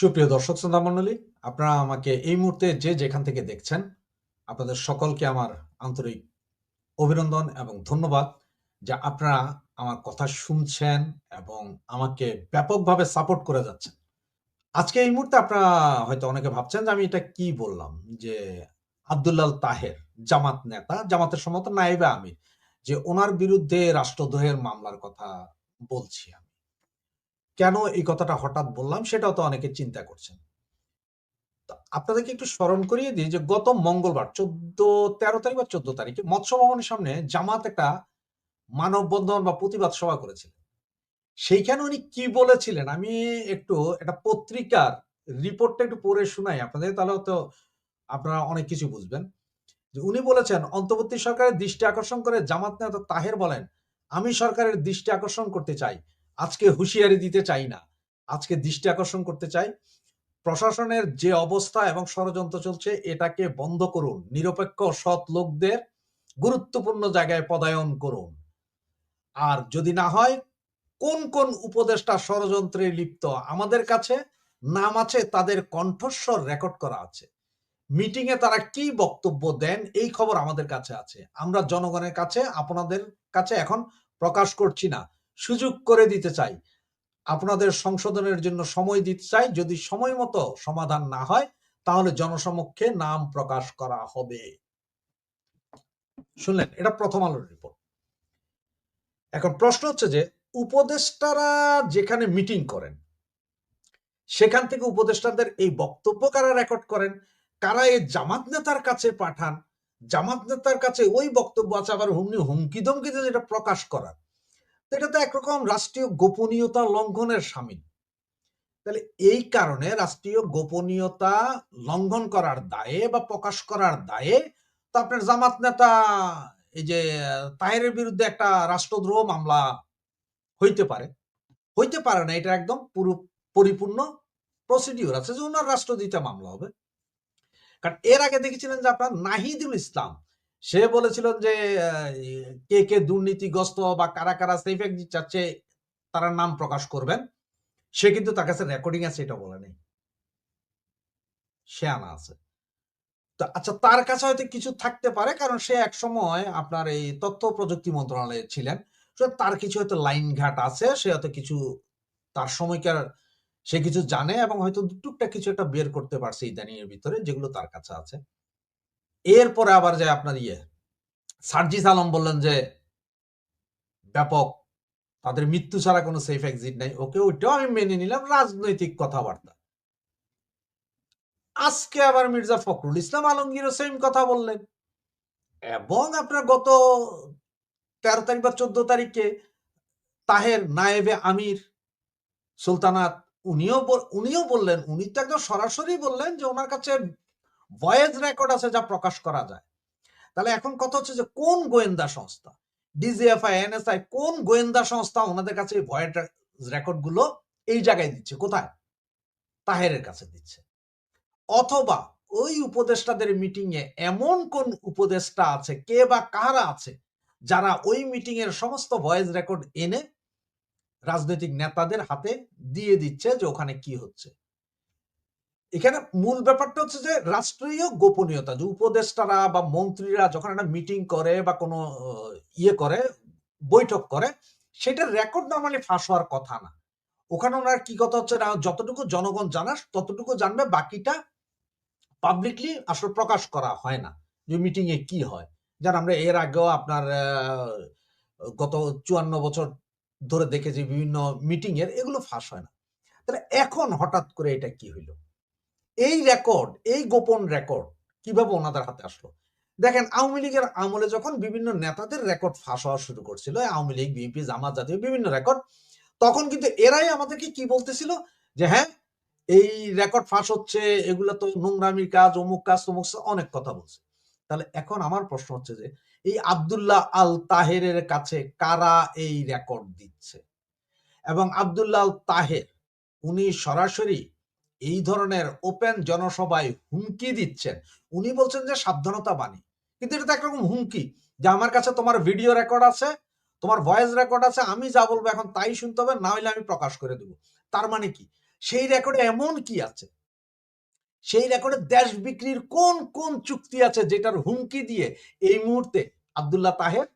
সুপ্রিয় দর্শক শ্রোতা মণ্ডলী, আপনারা আমাকে এই মুহূর্তে যে যেখান থেকে দেখছেন, আপনাদের সকলকে আমার আন্তরিক অভিনন্দন এবং ধন্যবাদ যে আপনারা আমার কথা শুনছেন এবং আমাকে ব্যাপকভাবে সাপোর্ট করে যাচ্ছেন। আজকে এই মুহূর্তে আপনারা হয়তো অনেকে ভাবছেন যে আমি এটা কি বললাম? যে আব্দুল্লাল তাহের, জামাত নেতা, জামাতের সমত নাইবে আমির, যে ওনার বিরুদ্ধে রাষ্ট্রদ্রোহের মামলার কথা বলছি আমি। কেন এই কথাটা হঠাৎ বললাম সেটাও তো অনেকে চিন্তা করছেন। আপনাদেরকে একটু স্মরণ করিয়ে দিই যে গত মঙ্গলবার চোদ্দ, তেরো তারিখ বা চোদ্দ তারিখে মৎস্য ভবনের সামনে জামাত একটা মানববন্ধন বা প্রতিবাদ সভা করেছিলেন। সেইখানে উনি কি বলেছিলেন? আমি একটু একটা পত্রিকার রিপোর্টটা একটু পড়ে শোনাই। আপনাদের তাহলে তো আপনারা অনেক কিছু বুঝবেন। যে উনি বলেছেন, অন্তর্বর্তী সরকারের দৃষ্টি আকর্ষণ করে জামাত নেতা তাহের বলেন, আমি সরকারের দৃষ্টি আকর্ষণ করতে চাই। আজকে হুঁশিয়ারি দিতে চাই না। আজকে দৃষ্টি আকর্ষণ করতে চাই। প্রশাসনের যে অবস্থা এবং ষড়যন্ত্র চলছে, এটাকে বন্ধ করুন। নিরপেক্ষ সৎ লোকদের গুরুত্বপূর্ণ জায়গায় পদায়ন করুন। আর যদি না হয়, কোন কোন উপদেষ্টা ষড়যন্ত্রে লিপ্ত? আমাদের কাছে নাম আছে, তাদের কণ্ঠস্বর রেকর্ড করা আছে। মিটিং এ তারা কি বক্তব্য দেন, এই খবর আমাদের কাছে আছে। আমরা জনগণের কাছে, আপনাদের কাছে এখন প্রকাশ করছি না। সুযোগ করে দিতে চাই। আপনাদের সংশোধনের জন্য সময় দিতে চাই। যদি সময় মতো সমাধান না হয়, তাহলে জনসমক্ষে নাম প্রকাশ করা হবে। শুনলেন? এটা প্রথম আলোর রিপোর্ট এখন প্রশ্ন হচ্ছে যে, উপদেষ্টারা যেখানে মিটিং করেন, সেখান থেকে উপদেষ্টাদের এই বক্তব্য কারা রেকর্ড করেন? কারা এই জামাত নেতার কাছে পাঠান? জামাত নেতার কাছে ওই বক্তব্য আছে, আবার হুমনি হুমকি ধমকিতে যেটা প্রকাশ করার। তো এটা তো একরকম রাষ্ট্রীয় গোপনীয়তা লঙ্ঘনের সামিল তাহলে এই কারণে রাষ্ট্রীয় গোপনীয়তা লঙ্ঘন করার দায়ে বা প্রকাশ করার দায়ে তো আপনার জামাত নেতা, এই যে, তাহেরের বিরুদ্ধে একটা রাষ্ট্রদ্রোহ মামলা হইতে পারে। হইতে পারে না, এটা একদম পুরো, পরিপূর্ণ প্রসিডিওর আছে যে ওনার রাষ্ট্রদ্রোহিতা মামলা হবে। কারণ এর আগে দেখেছিলেন যে আপনার নাহিদুল ইসলাম সে বলেছিলেন যে কে কে দুর্নীতিগ্রস্ত বা কারা কারা সেফ চাচ্ছে, তারা নাম প্রকাশ করবেন। সে কিন্তু তার কাছে রেকর্ডিং আছে, এটা বলে নেই। সে আনা আছে। তো আচ্ছা তার কাছে হয়তো কিছু থাকতে পারে, কারণ সে এক সময় আপনার এই তথ্য প্রযুক্তি মন্ত্রণালয়ে ছিলেন। তার কিছু হয়তো লাইন ঘাট আছে, সে হয়তো কিছু, তার সময়কার, সে কিছু জানে এবং হয়তো টুকটাক কিছু একটা বের করতে পারছে ইদানিং এর ভিতরে, যেগুলো তার কাছে আছে। এরপরে আবার যে আপনার ইয়ে। সার্জিস আলম বললেন যে, ব্যাপক, তাদের মৃত্যু ছাড়া কোনো সেফ এক্সিট নাই। ওকে ওইটাও আমি মেনে নিলাম, রাজনৈতিক কথাবার্তা। আজকে আবার মির্জা ফখরুল ইসলাম আলমগীরও সেম কথা বললেন। এবং আপনার গত তেরো তারিখ বা চোদ্দ তারিখে তাহের নায়েবে আমির সুলতানাত, উনিও উনিও বললেন, উনি তো একদম সরাসরি বললেন যে, ওনার কাছে ভয়েস রেকর্ড আছে যা প্রকাশ করা যায়। তাহলে এখন কথা হচ্ছে যে কোন গোয়েন্দা সংস্থা? ডিজিএফআই, এনএসআই, কোন গোয়েন্দা সংস্থা ওনাদের কাছে এই ভয়েস রেকর্ডগুলো এই জায়গায় দিচ্ছে? কোথায়? তাহেরের কাছে দিচ্ছে। অথবা ওই উপদেষ্টাদের মিটিং এ এমন কোন উপদেষ্টা আছে, কে বা কারা আছে, যারা ওই মিটিং এর সমস্ত ভয়েস রেকর্ড এনে রাজনৈতিক নেতাদের হাতে দিয়ে দিচ্ছে যে ওখানে কি হচ্ছে? এখানে মূল ব্যাপারটা হচ্ছে যে রাষ্ট্রীয় গোপনীয়তা, যে উপদেষ্টারা বা মন্ত্রীরা যখন একটা মিটিং করে বা কোনো ইয়ে করে, বৈঠক করে, সেটা রেকর্ড নর্মালি ফাঁস হওয়ার কথা না। ওখানে ওনার কি কথা হচ্ছে না, যতটুকু জনগণ জানাস ততটুকু জানবে, বাকিটা পাবলিকলি আসলে প্রকাশ করা হয় না, যে মিটিং এ কি হয়। যেন আমরা এর আগেও আপনার গত চুয়ান্ন বছর ধরে দেখেছি বিভিন্ন মিটিং এর, এগুলো ফাঁস হয় না। তাহলে এখন হঠাৎ করে এটা কি হইল? এই রেকর্ড এই গোপন রেকর্ড কীভাবে ওনাদের হাতে আসলো? দেখেন, আওয়ামী লীগের আমলে যখন বিভিন্ন নেতাদের রেকর্ড ফাঁস হওয়া শুরু করছিল, আওয়ামী লীগ বিএনপি জামাত জাতীয় বিভিন্ন রেকর্ড তখন কিন্তু এরাই আমাদেরকে কি বলতেছিল? যে হ্যাঁ এই রেকর্ড ফাঁস হচ্ছে, এগুলো তো নোংরামির কাজ, অমুক কাজ, তমুক অনেক কথা বলছে। তাহলে এখন আমার প্রশ্ন হচ্ছে যে, এই আবদুল্লাহ আল তাহেরের কাছে কারা এই রেকর্ড দিচ্ছে? এবং আবদুল্লাহ আল তাহের উনি সরাসরি এই ধরনের ওপেন জনসভায় হুমকি দিচ্ছেন। উনি বলছেন যে সাবধানতা বাণী কিন্তু এটা তো একরকম হুমকি যে, আমার কাছে তোমার ভিডিও রেকর্ড আছে, তোমার ভয়েস রেকর্ড আছে, আমি যা বলব এখন তাই শুনতে হবে না হলে আমি প্রকাশ করে দেবো। তার মানে কি? সেই রেকর্ডে এমন কি আছে? সেই রেকর্ডে দেশ বিক্রির কোন কোন চুক্তি আছে যেটার হুমকি দিয়ে এই মুহূর্তে আব্দুল্লাহ তাহের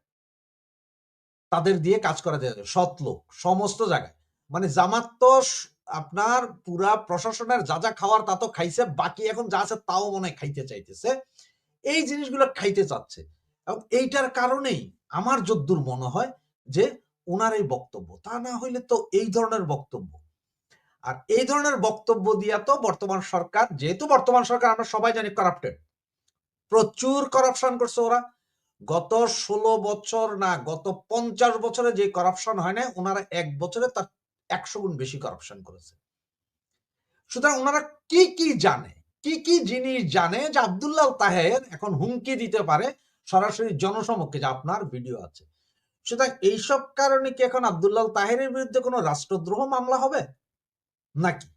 তাদের দিয়ে কাজ করা যায়? সৎ লোক সমস্ত জায়গায়। মানে জামাত তো আপনার পুরা প্রশাসনের যা যা খাওয়ার তা তো খাইছে, বাকি এখন যা আছে তাও মনে খাইতে চাইতেছে। এই জিনিসগুলো খাইতে চাচ্ছে। এবং এইটার কারণেই আমার যদ্দূর মনে হয় যে ওনার এই বক্তব্য, তা না হইলে তো এই ধরনের বক্তব্য। আর এই ধরনের বক্তব্য দিয়া তো বর্তমান সরকার, যেহেতু বর্তমান সরকার আমরা সবাই জানি করাপ্টেড প্রচুর করাপশন করছে ওরা। গত ষোলো বছর না, গত পঞ্চাশ বছরে যে করাপশন হয় না ওনারা এক বছরে তার একশো গুণ বেশি করাপশন করেছে। সুতরাং ওনারা কি কি জানে, কি কি জিনিস জানে যে আব্দুল্লাহ তাহের এখন হুমকি দিতে পারে সরাসরি জনসমক্ষে যে আপনার ভিডিও আছে। সুতরাং এইসব কারণে কি এখন আব্দুল্লাহ তাহেরের বিরুদ্ধে কোনো রাষ্ট্রদ্রোহ মামলা হবে? নাকি?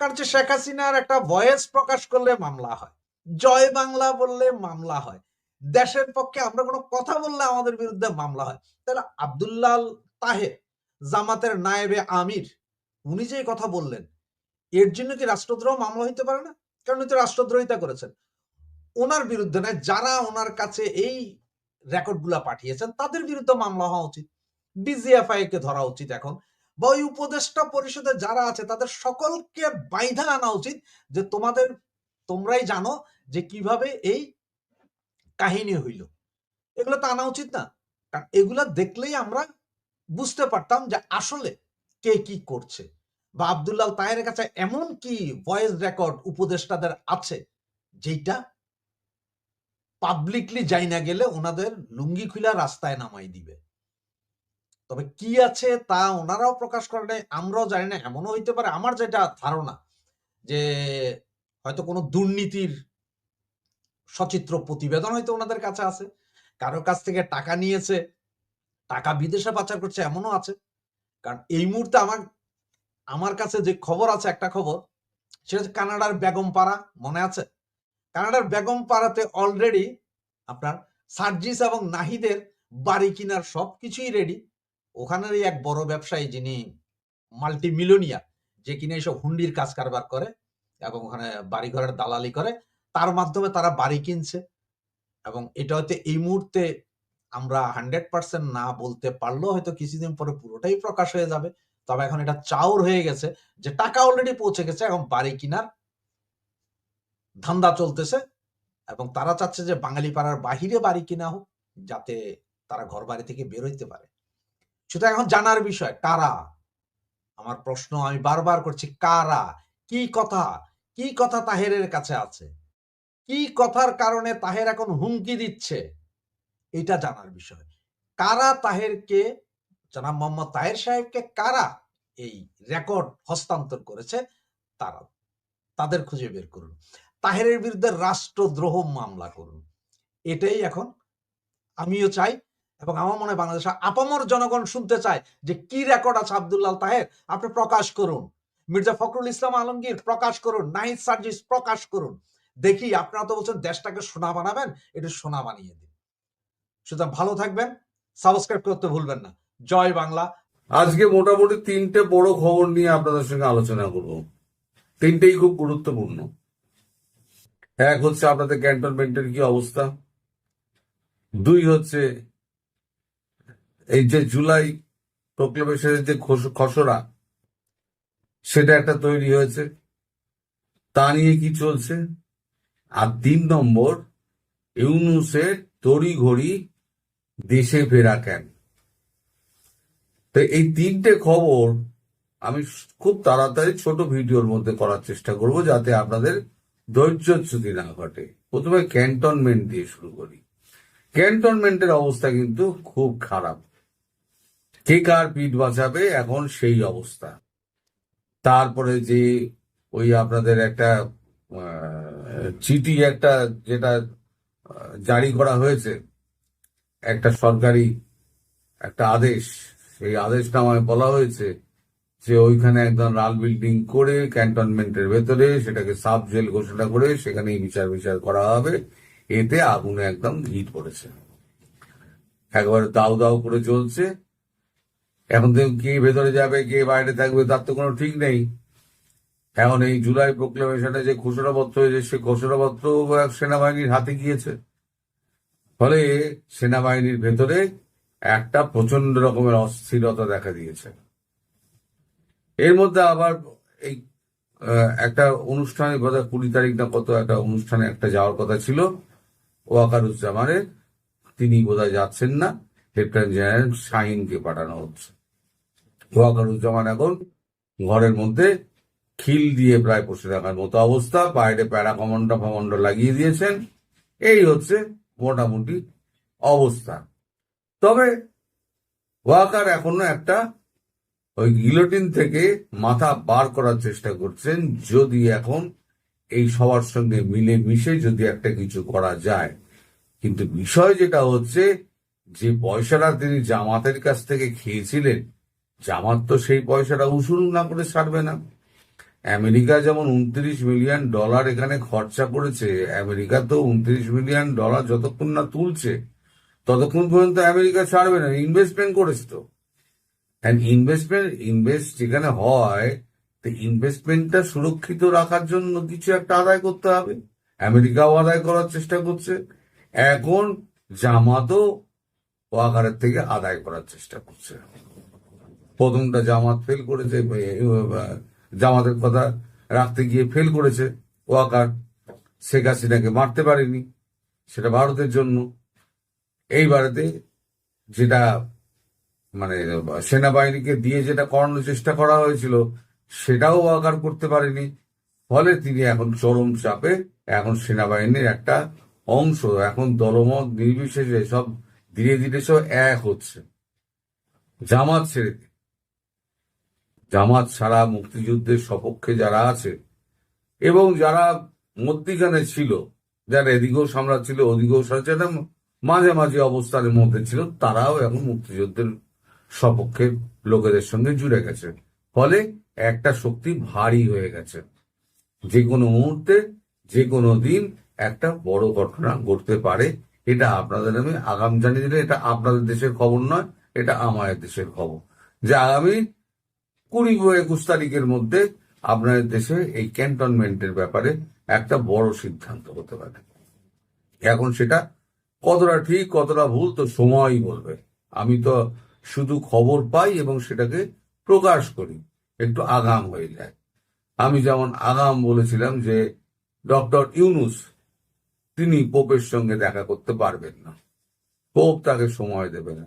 কারণ শেখ হাসিনার একটা ভয়েস প্রকাশ করলে মামলা হয়, জয় বাংলা বললে মামলা হয়, দেশের পক্ষে আমরা কোনো কথা বললে আমাদের বিরুদ্ধে মামলা হয়। তাহলে আব্দুল্লাহ তাহের জামাতের নায়েবে আমির। উনি যে কথা বললেন, এর জন্য কি রাষ্ট্রদ্রোহ মামলা হইতে পারে না? কারণ উনি তো রাষ্ট্রদ্রোহিতা করেছেন। ওনার বিরুদ্ধে নয়, যারা ওনার কাছে এই রেকর্ডগুলা পাঠিয়েছেন, তাদের বিরুদ্ধে মামলা হওয়া উচিত। ডিজিএফআই কে ধরা উচিত এখন। বা ওই উপদেষ্টা পরিষদে যারা আছে, তাদের সকলকে বাইধা আনা উচিত যে তোমাদের, তোমরাই জানো যে কীভাবে এই কাহিনী হইল। এগুলো তো আনা উচিত না। কারণ এগুলা দেখলেই আমরা বুঝতে পারতাম যে আসলে কে কি করছে। বা আব্দুল্লাহ তাহের কাছে এমন কি ভয়েস রেকর্ড উপদেষ্টাদের আছে যেটা পাবলিকলি যাই না গেলে ওনাদের লুঙ্গি খুলা রাস্তায় নামাই দিবে। তবে কি আছে তা ওনারাও প্রকাশ করে নাই, আমরাও জানি না, এমনও হইতে পারে। আমার যেটা ধারণা যে হয়তো কোনো দুর্নীতির সচিত্র প্রতিবেদন হয়তো ওনাদের কাছে আছে, কারও কাছ থেকে টাকা নিয়েছে টাকা বিদেশে পাচার করছে এমনও আছে। কারণ এই মুহূর্তে আমার আমার কাছে যে খবর আছে, একটা খবর, সেটা হচ্ছে কানাডার বেগমপাড়া মনে আছে? কানাডার বেগম বেগমপাড়াতে অলরেডি আপনার সার্জিস এবং নাহিদের বাড়ি কিনার সবকিছুই রেডি ওখানেরই এক বড় ব্যবসায়ী যিনি মাল্টি মিলিয়নিয়ার যে কিনে এইসব হুন্ডির কাজ কারবার করে এবং ওখানে বাড়ি ঘরের দালালি করে, তার মাধ্যমে তারা বাড়ি কিনছে। এবং এটা হয়তো এই মুহূর্তে আমরা হান্ড্রেড পার্সেন্ট না বলতে পারলেও হয়তো কিছুদিন পরে পুরোটাই প্রকাশ হয়ে যাবে। তবে এখন এটা চাউর হয়ে গেছে যে টাকা অলরেডি পৌঁছে গেছে, এখন বাড়ি কিনার ধান্দা চলতেছে এবং তারা চাচ্ছে যে বাঙালি পাড়ার বাহিরে বাড়ি কিনা হোক, যাতে তারা ঘর বাড়ি থেকে বেরোইতে পারে। সেটা এখন জানার বিষয়, কারা? আমার প্রশ্ন আমি বারবার করছি, কারা? কি কথা? কি কথা তাহেরের কাছে আছে? কি কথার কারণে তাহের এখন হুমকি দিচ্ছে? এটা জানার বিষয়। কারা তাহেরকে, জনাব মোহাম্মদ তাহের সাহেবকে কারা এই রেকর্ড হস্তান্তর করেছে, তারা, তাদের খুঁজে বের করুন। তাহেরের বিরুদ্ধে রাষ্ট্রদ্রোহ মামলা করুন। এটাই এখন আমিও চাই এবং আমার মনে হয় বাংলাদেশের আপামর জনগণ শুনতে চায় যে কি রেকর্ড আছে আব্দুল্লাহ তাহের। আপনি প্রকাশ করুন। মির্জা ফখরুল ইসলাম আলমগীর, প্রকাশ করুন। নাহিদ সার্জিস, প্রকাশ করুন। দেখি, আপনারা তো বলছেন দেশটাকে সোনা বানাবেন এটা সোনা বানিয়ে দিন। সুতরাং ভালো থাকবেন সাবস্ক্রাইব করতে ভুলবেন না। জয় বাংলা। আজকে মোটামুটি তিনটে বড় খবর নিয়ে আপনাদের সঙ্গে আলোচনা করব। তিনটেই খুব গুরুত্বপূর্ণ। এক হচ্ছে আপনাদের ক্যান্টনমেন্টের কি অবস্থা। দুই হচ্ছে এই যে জুলাই প্রোক্লেমেশনের যে খস- খসড়া, সেটা একটা তৈরি হয়েছে। তা নিয়ে কি চলছে? আর তিন নম্বর, ইউনুসের তড়ি ঘড়ি দেশে ফেরা কেন? তো এই তিনটে খবর আমি খুব তাড়াতাড়ি ছোট ভিডিওর মধ্যে করার চেষ্টা করব যাতে আপনাদের ধৈর্যচ্যুতি না ঘটে। প্রথমে ক্যান্টনমেন্ট দিয়ে শুরু করি। ক্যান্টনমেন্টের অবস্থা কিন্তু খুব খারাপ। কে কার পিঠ বাঁচাবে এখন সেই অবস্থা। তারপরে যে ওই আপনাদের একটা চিঠি একটা যেটা জারি করা হয়েছে একটা সরকারি একটা আদেশ, সেই আদেশনামায় বলা হয়েছে যে ওইখানে একদম রাল বিল্ডিং করে ক্যান্টনমেন্টের ভেতরে সেটাকে সাব জেল ঘোষণা করে সেখানেই বিচার বিচার করা হবে। এতে আগুনে একদম হিট পড়েছে। একবারে দাউ দাউ করে চলছে এখন তো কে ভেতরে যাবে, কে বাইরে থাকবে, তার তো কোনো ঠিক নেই। এখন এই জুলাই প্রোক্লেমেশনে যে ঘোষণাপত্র হয়েছে, সে ঘোষণাপত্র সেনাবাহিনীর হাতে গিয়েছে। ফলে সেনাবাহিনীর ভেতরে একটা প্রচণ্ড রকমের অস্থিরতা দেখা দিয়েছে। এর মধ্যে আবার এই একটা অনুষ্ঠানে বোধহয় কুড়ি তারিখ না কত একটা অনুষ্ঠানে একটা যাওয়ার কথা ছিল। ওয়াকারুজ্জামানের, তিনি বোধহয় যাচ্ছেন না, লেফটেন্যান্ট জেনারেল শাহিনকে পাঠানো হচ্ছে। ওয়াকারুজ্জামান এখন ঘরের মধ্যে খিল দিয়ে প্রায় বসে থাকার মতো অবস্থা বাইরে প্যারা কমান্ডো ফমন্ড লাগিয়ে দিয়েছেন। এই হচ্ছে মোটামুটি অবস্থা। তবে ওয়াকার এখনও একটা ওই গিলোটিন থেকে মাথা বার করার চেষ্টা করছেন, যদি এখন এই সবার সঙ্গে মিলে মিশে যদি একটা কিছু করা যায়। কিন্তু বিষয় যেটা হচ্ছে, যে পয়সাটা তিনি জামাতের কাছ থেকে খেয়েছিলেন, জামাত তো সেই পয়সাটা উসুল না করে ছাড়বে না। আমেরিকা যেমন উনত্রিশ মিলিয়ন ডলার এখানে খরচা করেছে আমেরিকা তো উনত্রিশ মিলিয়ন ডলার যতক্ষণ না তুলছে, ততক্ষণ পর্যন্ত আমেরিকা ছাড়বে না, ইনভেস্টমেন্ট করেছে তো। ইনভেস্টমেন্ট ইনভেস্ট যেখানে হয়, তো ইনভেস্টমেন্টটা সুরক্ষিত রাখার জন্য কিছু একটা আদায় করতে হবে। আমেরিকাও আদায় করার চেষ্টা করছে। এখন জামাতও ওয়াকারের থেকে আদায় করার চেষ্টা করছে। প্রথমটা জামাত ফেল করেছে জামাতের কথা রাখতে গিয়ে ফেল করেছে ওয়াকার, শেখ হাসিনাকে মারতে পারেনি, সেটা ভারতের জন্য এইবারেতে যেটা মানে সেনাবাহিনীকে দিয়ে যেটা করানোর চেষ্টা করা হয়েছিল, সেটাও ওয়াকার করতে পারেনি ফলে তিনি এখন চরম চাপে, এখন সেনাবাহিনীর একটা অংশ, এখন দলমত নির্বিশেষে সব ধীরে ধীরে সব এক হচ্ছে জামাত ছেড়ে। জামাত ছাড়া মুক্তিযুদ্ধের সপক্ষে যারা আছে, এবং যারা মধ্যিখানে ছিল, যারা এদিকেও সামলাচ্ছিল ওদিকেও সামলাচ্ছিল যারা মাঝামাঝি অবস্থানের মধ্যে ছিল, তারাও এখন মুক্তিযুদ্ধের সপক্ষের লোকেদের সঙ্গে জুড়ে গেছে। ফলে একটা শক্তি ভারী হয়ে গেছে। যে কোনো মুহূর্তে, যে কোনো দিন একটা বড় ঘটনা ঘটতে পারে। এটা আপনাদের আমি আগাম জানিয়ে দিলে এটা আপনাদের দেশের খবর নয়, এটা আমাদের দেশের খবর। যে আগামী কুড়ি একুশ তারিখের মধ্যে আপনাদের দেশে এই ক্যান্টনমেন্টের ব্যাপারে একটা বড় সিদ্ধান্ত হতে পারে। এখন সেটা কতটা ঠিক, কতটা ভুল, তো সময়ই বলবে। আমি তো শুধু খবর পাই এবং সেটাকে প্রকাশ করি, একটু আগাম হয়ে যায়। আমি যেমন আগাম বলেছিলাম যে ডক্টর ইউনুস, তিনি পোপের সঙ্গে দেখা করতে পারবেন না। পোপ তাকে সময় দেবে না।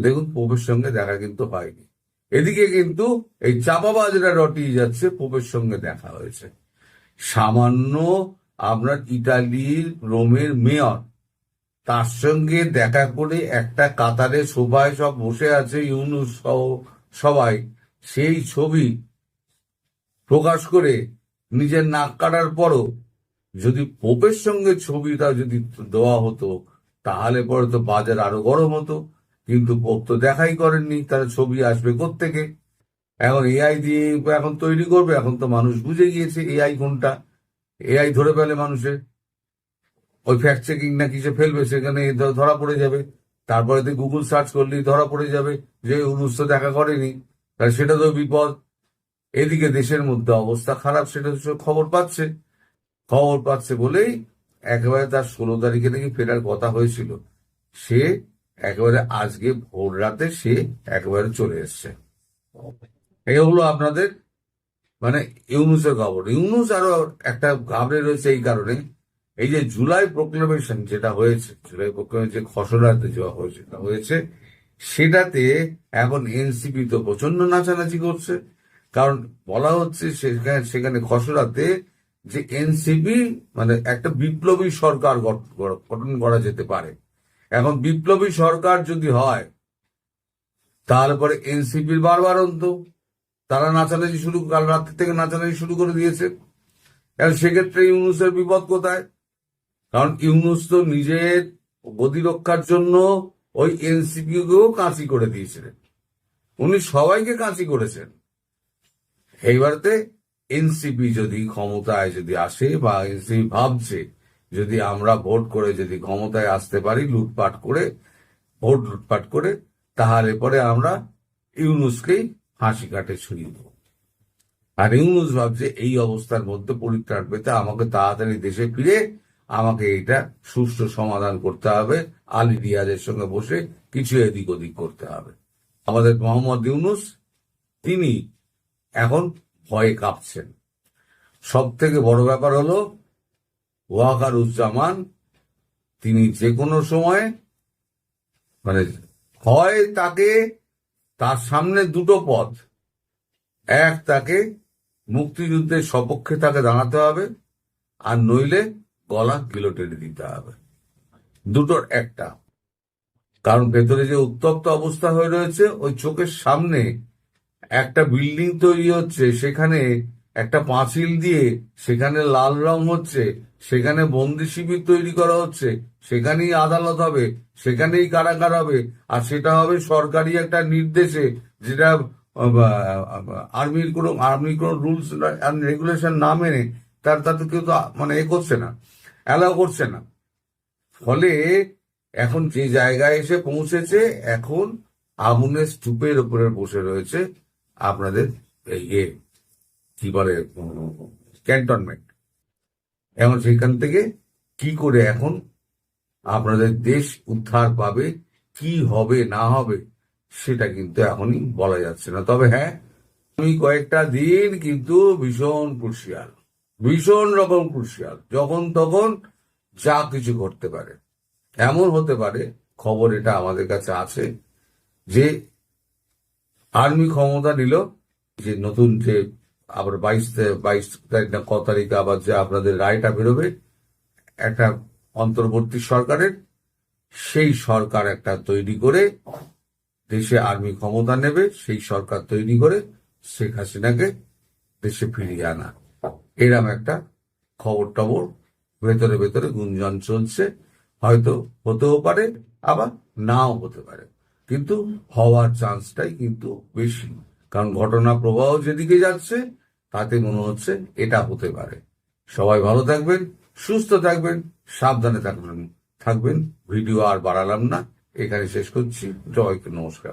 দেখুন, পোপের সঙ্গে দেখা কিন্তু হয়নি। এদিকে কিন্তু এই চাপাবাজরা রটিয়ে যাচ্ছে পোপের সঙ্গে দেখা হয়েছে। সামান্য আপনার ইটালির রোমের মেয়র, তার সঙ্গে দেখা করে একটা কাতারে সবাই সব বসে আছে, ইউনুস সহ সবাই। সেই ছবি প্রকাশ করে নিজের নাক কাটার পরও যদি পোপের সঙ্গে ছবিটা যদি দেওয়া হতো, তাহলে পরে তো বাজার আরও গরম হতো। কিন্তু পোপ তো দেখাই করেননি, তাহলে ছবি আসবে থেকে এখন এআই দিয়ে এখন তৈরি করবে, এখন তো মানুষ বুঝে গিয়েছে এআই কোনটা। এআই ধরে ফেলে মানুষের। ওই ফ্যাক্ট চেকিং না কিসে ফেলবে, সেখানে ধরা পড়ে যাবে। তারপরে তুই গুগল সার্চ করলেই ধরা পড়ে যাবে যে তো দেখা করেনি। তাহলে সেটা তো বিপদ। এদিকে দেশের মধ্যে অবস্থা খারাপ, সেটা তো খবর পাচ্ছে। খবর পাচ্ছে বলেই একেবারে তার ষোলো তারিখে নাকি ফেরার কথা হয়েছিল। সে একেবারে আজকে ভোর রাতে সে একেবারে চলে এসছে। এই হলো আপনাদের মানে ইউনুসের খবর। ইউনুস আরও একটা ঘাবড়ে রয়েছে এই কারণে। এই যে জুলাই প্রোক্লেমেশন যেটা হয়েছে, জুলাই প্রোক্লেমেশন যে খসড়াতে যাওয়া হয়েছে হয়েছে, সেটাতে এখন এনসিপি তো প্রচণ্ড নাচানাচি করছে। কারণ বলা হচ্ছে সেখানে সেখানে খসড়াতে যে এনসিপি মানে একটা বিপ্লবী সরকার গঠ- গঠন করা যেতে পারে। এখন বিপ্লবী সরকার যদি হয় তারপরে এনসিপির বারবার অন্ত। তারা নাচানাচি শুরু, কাল রাত্রি থেকে নাচানাচি শুরু করে দিয়েছে। এখন সেক্ষেত্রে ইউনুসের বিপদ কোথায়? কারণ ইউনুস তো নিজের গদি রক্ষার জন্য ওই এনসিপি কেও কাঁচি করে দিয়েছিলেন। উনি সবাইকে কাঁচি করেছেন। এইবারতে এনসিপি যদি ক্ষমতায় যদি আসে বা এনসিপি ভাবছে যদি আমরা ভোট করে যদি ক্ষমতায় আসতে পারি, লুটপাট করে, ভোট লুটপাট করে, তাহলে পরে আমরা ইউনুসকেই হাসি কাটে ছুঁয়ে দেবো। আর ইউনুস ভাবছে এই অবস্থার মধ্যে পরিত্রাণ পেতে আমাকে তাড়াতাড়ি দেশে ফিরে আমাকে এটা সুষ্ঠু সমাধান করতে হবে, আলী রিয়াজের সঙ্গে বসে কিছু এদিক ওদিক করতে হবে। আমাদের মোহাম্মদ ইউনুস, তিনি এখন ভয়ে কাঁপছেন। সব থেকে বড় ব্যাপার হলো ওয়াকারুজ্জামান, তিনি যে কোনো সময় মানে হয় তাকে তার সামনে দুটো পথ। এক তাকে মুক্তিযুদ্ধের সপক্ষে তাকে দাঁড়াতে হবে, আর নইলে গলা গিলোটেনে দিতে হবে। দুটোর একটা। কারণ ভেতরে যে উত্তপ্ত অবস্থা হয়ে রয়েছে, ওই চোখের সামনে একটা বিল্ডিং তৈরি হচ্ছে, সেখানে একটা পাঁচিল দিয়ে সেখানে লাল রং হচ্ছে, সেখানে বন্দি শিবির তৈরি করা হচ্ছে, সেখানেই আদালত হবে, সেখানেই কারাগার হবে, আর সেটা হবে সরকারি একটা নির্দেশে যেটা আর্মির কোনো আর্মির কোনো রুলস রেগুলেশন না মেনে তার তাতে কেউ তো মানে এ করছে না, অ্যালাউ করছে না। ফলে এখন যে জায়গায় এসে পৌঁছেছে, এখন আগুনের স্তূপের উপরে বসে রয়েছে আপনাদের ইয়ে। কি বলে ক্যান্টনমেন্ট এখন সেখান থেকে কি করে এখন আপনাদের দেশ উদ্ধার পাবে, কি হবে, না হবে, সেটা কিন্তু এখনই বলা যাচ্ছে না। তবে হ্যাঁ আমি কয়েকটা দিন কিন্তু ভীষণ ক্রুশিয়াল ভীষণ রকম ক্রুশিয়াল যখন তখন যা কিছু ঘটতে পারে। এমন হতে পারে, খবর এটা আমাদের কাছে আছে, যে আর্মি ক্ষমতা নিল, যে নতুন যে আবার বাইশ বাইশ তারিখ না ক তারিখে আবার যে আপনাদের রায়টা বেরোবে, একটা অন্তর্বর্তী সরকারের, সেই সরকার একটা তৈরি করে দেশে আর্মি ক্ষমতা নেবে, সেই সরকার তৈরি করে শেখ হাসিনাকে দেশে ফিরিয়ে আনা। এরম একটা খবর টবর ভেতরে ভেতরে গুঞ্জন চলছে। হয়তো হতেও পারে, আবার নাও হতে পারে। কিন্তু হওয়ার চান্সটাই কিন্তু বেশি। কারণ ঘটনা প্রবাহ যেদিকে যাচ্ছে, তাতে মনে হচ্ছে এটা হতে পারে। সবাই ভালো থাকবেন, সুস্থ থাকবেন, সাবধানে থাকবেন। থাকবেন, ভিডিও আর বাড়ালাম না। এখানে শেষ করছি। জয়কে নমস্কার।